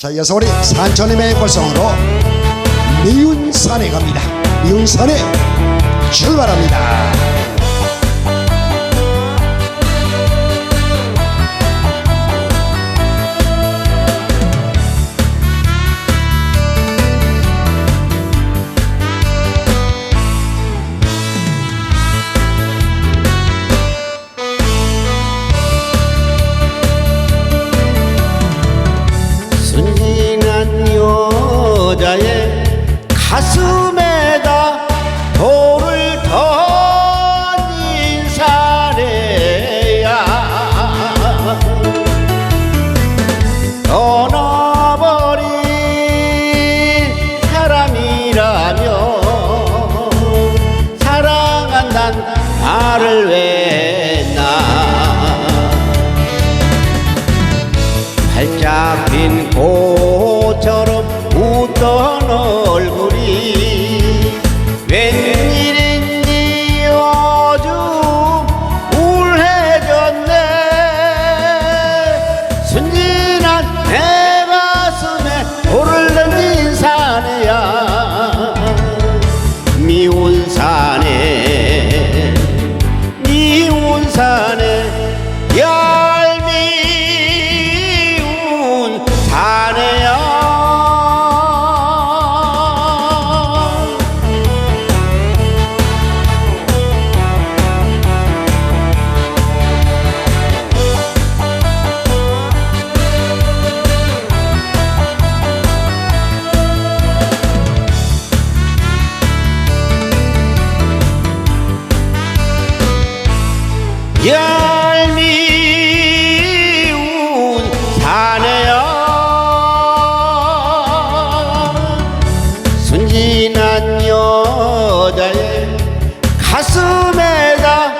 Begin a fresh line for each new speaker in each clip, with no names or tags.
자, 이어서 우리 산천님의 발성으로 미운 산에 갑니다. 미운 산에 출발합니다.
가슴에다 돌을 던진 사례야. 떠나버린 사람이라면 사랑한단 말을 왜나. 활짝 핀 꽃처럼 웃던 얼굴이 웬 얄미운 사내야 순진한 여자의 가슴에다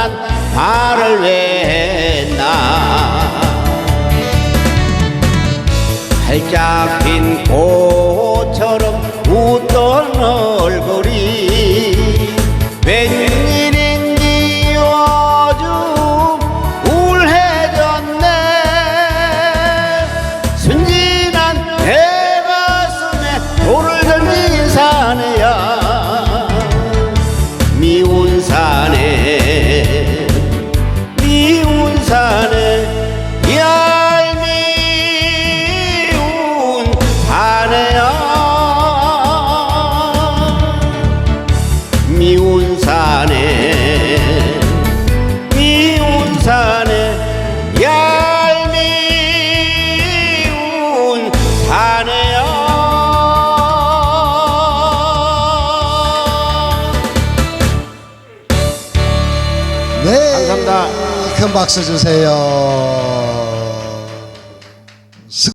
사랑한단 말을 왜나? 활짝 핀꽃 사내 얄미운 사내야
네.
감사합니다.
큰 박수 주세요.